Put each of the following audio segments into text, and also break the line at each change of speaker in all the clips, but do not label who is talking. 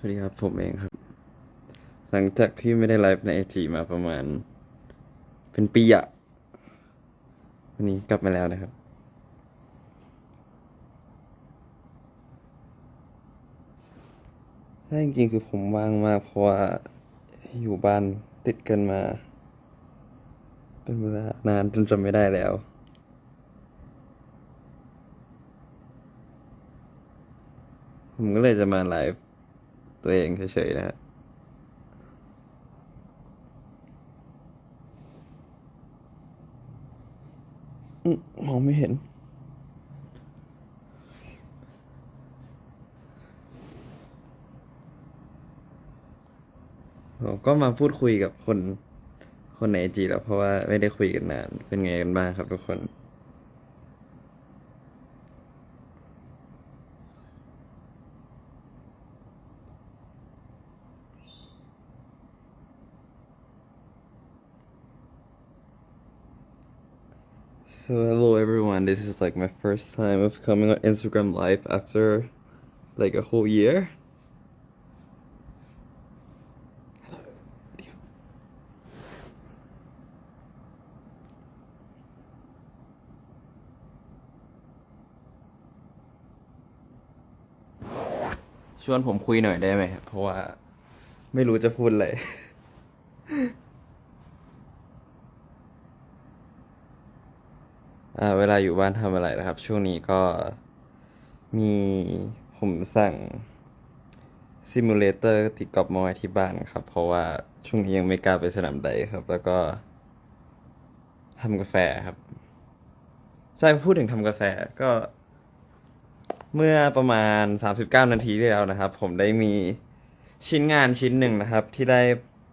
สวัสดีครับ ผมเองครับ หลังจากที่ไม่ได้ไลฟ์ในไอจีมาประมาณ เป็นปีอะวันนี้กลับมาแล้วนะครับ ถ้าจริงๆคือผมว่างมากเพราะว่าอยู่บ้านติดกันมา เป็นเวลานานจนจำไม่ได้แล้วผมก็เลยจะมาไลฟ์ ตัวเองเฉยๆนะฮะอืมมองไม่เห็นผมก็มาพูดคุยกับคน คนในไอจีแล้วเพราะว่าไม่ได้คุยกันนาน เป็นไงกันบ้างครับทุกคน So hello everyone, this is like my first time of coming on Instagram live after like a whole year. Hello. video. ชวนผมคุยหน่อยได้ไหมครับเพราะว่าไม่รู้จะพูดอะไร เวลาอยู่บ้านทำอะไรนะครับ ช่วงนี้ก็มีผมสั่งซิมูเลเตอร์ติดกรอบมาไว้ที่บ้านครับ เพราะว่าช่วงนี้ยังไม่กล้าไปสนามใดครับ แล้วก็ทำกาแฟครับ ใช่พูดถึงทำกาแฟก็ เมื่อประมาณ 39 นาทีที่แล้วนะครับ ผมได้มีชิ้นงานชิ้นหนึ่งนะครับ ที่ได้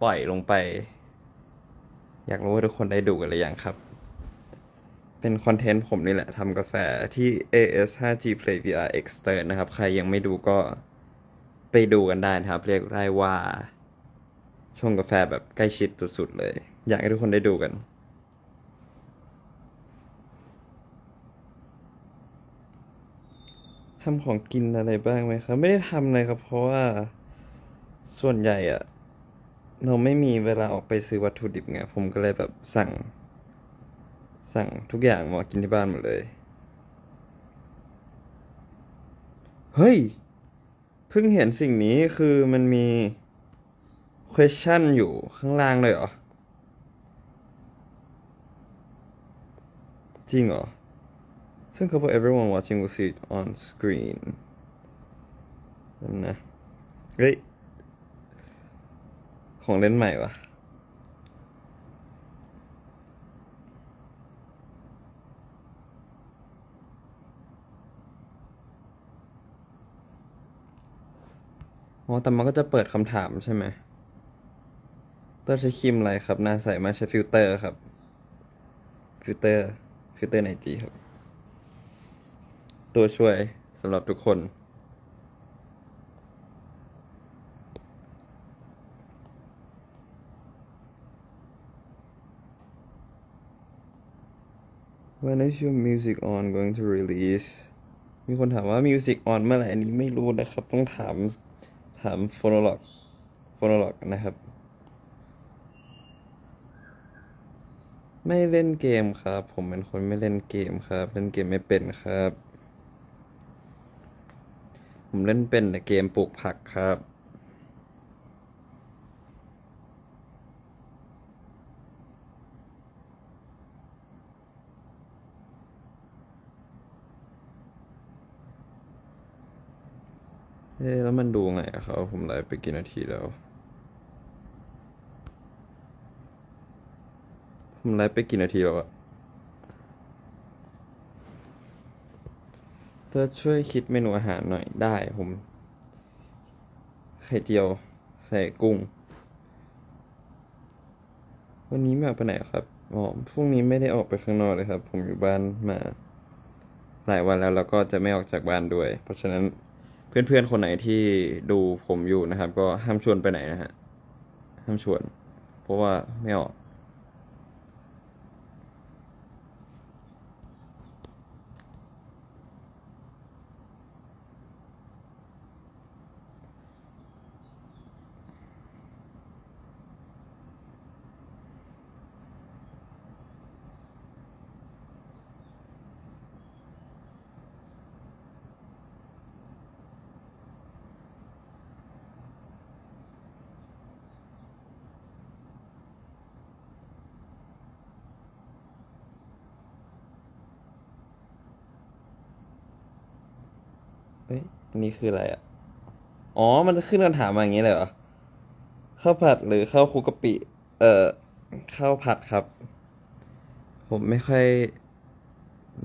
ปล่อยลงไป อยากรู้ว่าทุกคนได้ดูกันหรือยังครับ เป็นคอนเทนต์ผมนี่แหละทำกาแฟที่ AS 5G Play VR Extern นะครับ ใครยังไม่ดูก็ไปดูกันได้นะครับ เรียกได้ว่าชงกาแฟแบบใกล้ชิดสุดๆเลย อยากให้ทุกคนได้ดูกัน ทำของกินอะไรบ้างไหมครับ ไม่ได้ทำเลยครับ เพราะว่าส่วนใหญ่อะเราไม่มีเวลาออกไปซื้อวัตถุดิบไง ผมก็เลยแบบสั่ง สั่งทุกอย่างมากินที่บ้านหมดเลย เฮ้ย เพิ่งเห็นสิ่งนี้คือมันมี question อยู่ข้างล่างเลยเหรอ จริงเหรอ ซึ่งเขาบอก everyone watching will see it on screen นั่นนะเฮ้ย ของเล่นใหม่วะ อ๋อ แต่มันก็จะเปิดคำถามใช่ไหมต้องใช้ครีมอะไรครับหน้าใสมากใช้ฟิลเตอร์ครับ ฟิลเตอร์ ฟิลเตอร์ในจีครับ ตัวช่วยสำหรับทุกคน When is your music on going to release มีคนถามว่า music on เมื่อไหร่อันนี้ไม่รู้นะครับ ต้องถามามโฟโนโลกโฟโนโลกนะครับ ไม่เล่นเกมครับ ผมเป็นคนไม่เล่นเกมครับ เล่นเกมไม่เป็นครับ ผมเล่นเป็นแต่เกมปลูกผักครับ เอ๊แล้วมันดูไงอะครับผมไลฟ์ไปกี่นาทีแล้ว ผมไลฟ์ไปกี่นาทีแล้วอะเธอช่วยคิดเมนูอาหารหน่อยได้ผม ไข่เจียว ใส่กุ้ง วันนี้ม่ออกไปไหนครับอ๋อพรุ่งนี้ไม่ได้ออกไปข้างนอกเลยครับ ผมอยู่บ้านมา หลายวันแล้วแล้วก็จะไม่ออกจากบ้านด้วย เพราะฉะนั้น เพื่อนๆคนไหนที่ดูผมอยู่นะครับ ก็ห้ามชวนไปไหนนะฮะห้ามชวน เพราะว่าไม่ออก เอ้ยอันนี้คืออะไรอะ อ๋อ มันจะขึ้นคำถามมาอย่างนี้เลยเหรอ ข้าวผัดหรือข้าวคลุกกะปิ เอ่อ ข้าวผัดครับ ผมไม่ค่อย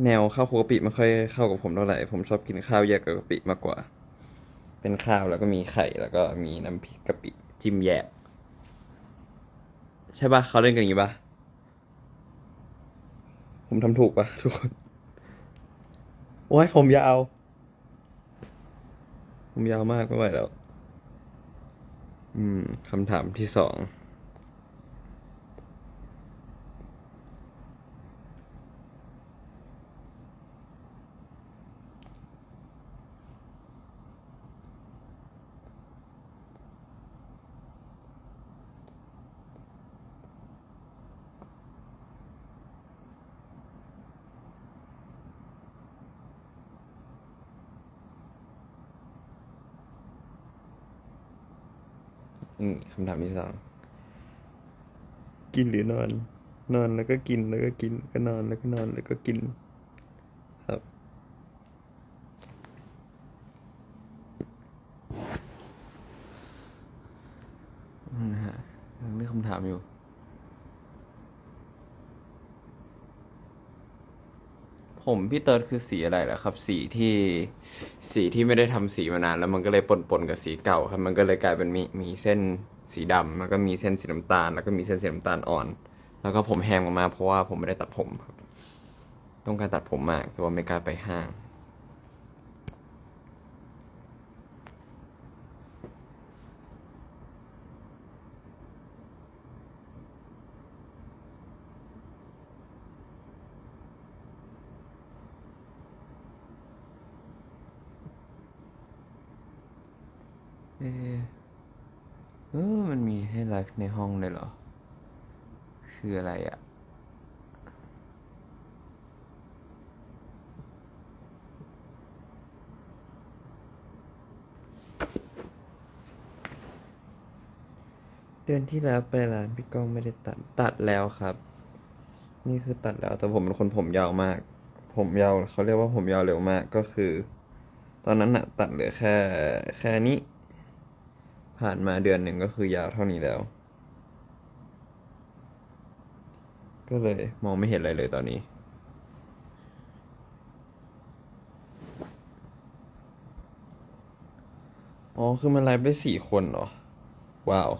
แนวข้าวคลุกกะปิไม่ค่อยเข้ากับผมเท่าไหร่ ผมชอบกินข้าวแยกกับกะปิมากกว่า เป็นข้าวแล้วก็มีไข่แล้วก็มีน้ำพริกกะปิจิ้มแยก ใช่ปะเขาเล่นกันอย่างนี้ปะผมทำถูกปะทุกคน โอ้ยผมยาว ผมยาวมากไม่ไหวแล้ว อืมคำถามที่สอง อืมคำถามที่สองกินหรือนอน นอนแล้วก็กินแล้วก็กินก็นอนแล้วก็นอนแล้วก็กิน ครับ นะฮะยังนึกคำถามอยู่ ผมพี่เติร์ดคือสีอะไรล่ะครับ สีที่สีที่ไม่ได้ทำสีมานาน แล้วมันก็เลยปนปนกับสีเก่าครับ มันก็เลยกลายเป็นมีมีเส้นสีดำแล้วก็มีเส้นสีน้ำตาล แล้วก็มีเส้นสีน้ำตาลอ่อน แล้วก็ผมแห้งออกมาเพราะว่าผมไม่ได้ตัดผมครับ ต้องการตัดผมมากแต่ว่าไม่กล้าไปห้าง เอเออ มันมีให้ไลฟ์ในห้องเลยเหรอ คืออะไรอะเดือนที่แล้วไปร้านพี่ก้องไม่ได้ตัด ตัดแล้วครับ นี่คือตัดแล้ว แต่ผมเป็นคนผมยาวมาก ผมยาวเขาเรียกว่าผมยาวเร็วมาก ก็คือ ตอนนั้นอะตัดเหลือแค่ แค่นี้ ผ่านมาเดือนหนึ่งก็คือยาวเท่านี้แล้ว ก็เลยมองไม่เห็นอะไรเลยตอนนี้ อ๋อ คือมันไลฟ์ได้สี่คนเหรอ ว้าว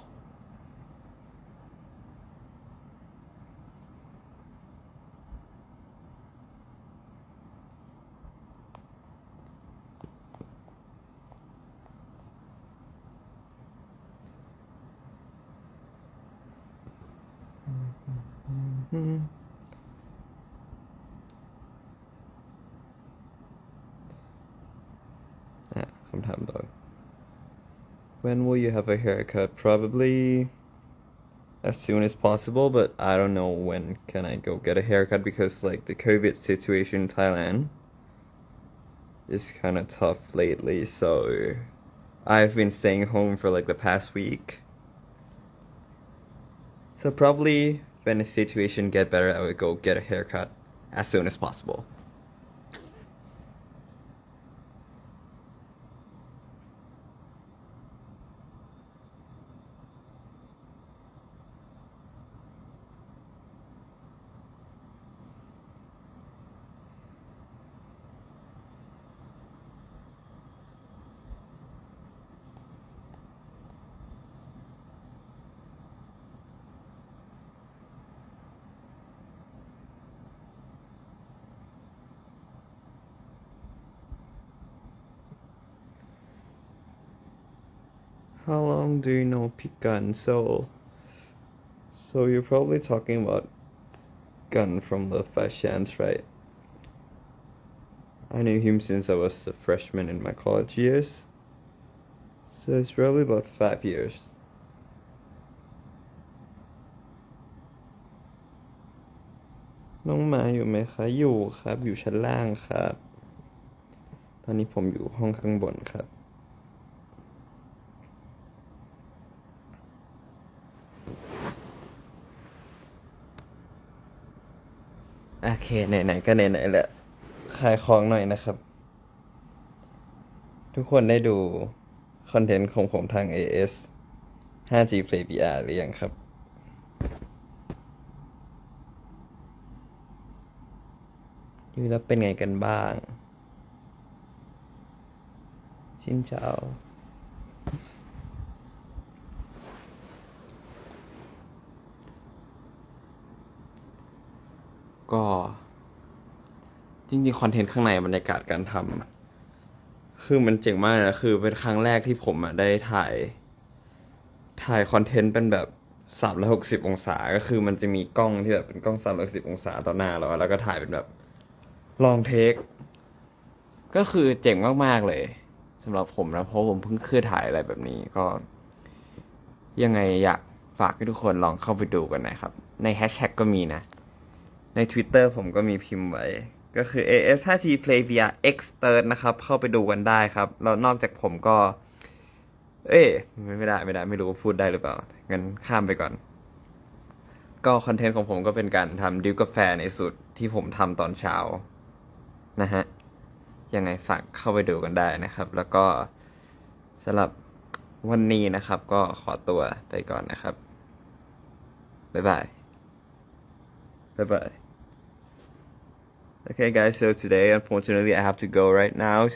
Mm. Ah, sometime though. When will you have a haircut? Probably as soon as possible, but I don't know when can I go get a haircut because like the COVID situation in Thailand is kind of tough lately. So I've been staying home for like the past week. So probably when the situation get better, I would go get a haircut as soon as possible. How long do you know Pikan? So, so you're probably talking about Gun from the Chance, right? I knew him since I was a freshman in my college years. So it's probably about five years. เค ไหนๆ ก็ไหนๆแหละขายของหน่อยนะครับ ทุกคนได้ดู คอนเทนต์ของผมทาง AS 5G Play VR หรือยังครับดูแล้วเป็นไงกันบ้าง ชินเจ้า ก็จริงๆคอนเทนต์ข้างในบรรยากาศการทำคือมันเจ๋งมากนะคือเป็นครั้งแรกที่ผมอะได้ถ่าย ถ่ายคอนเทนต์เป็นแบบ360องศา ก็คือมันจะมีกล้องที่แบบเป็นกล้อง360องศาต่อหน้าเราแล้วก็ถ่ายเป็นแบบลองเทค ก็คือเจ๋งมากๆเลยสำหรับผมนะเพราะผมเพิ่งเคยถ่ายอะไรแบบนี้ก็ ยังไงอยากฝากให้ทุกคนลองเข้าไปดูกันนะครับ ในแฮชแท็กก็มีนะ ใน Twitter ผมก็มีพิมพ์ไว้ ก็คือ AS5G Play VR X Third นะครับ เข้าไปดูกันได้ครับ แล้วนอกจากผมก็ เอ้ยไม่ไม่ได้ไม่ได้ ไม่รู้พูดได้หรือเปล่า งั้นข้ามไปก่อน ก็คอนเทนต์ของผมก็เป็นการทำดิวกาแฟในสูตรที่ผมทำตอนเช้า นะฮะ ยังไงฝากเข้าไปดูกันได้นะครับ แล้วก็สำหรับวันนี้นะครับ ก็ขอตัวไปก่อนนะครับ บ๊ายบาย Bye bye. Okay, guys, so today, unfortunately, I have to go right now.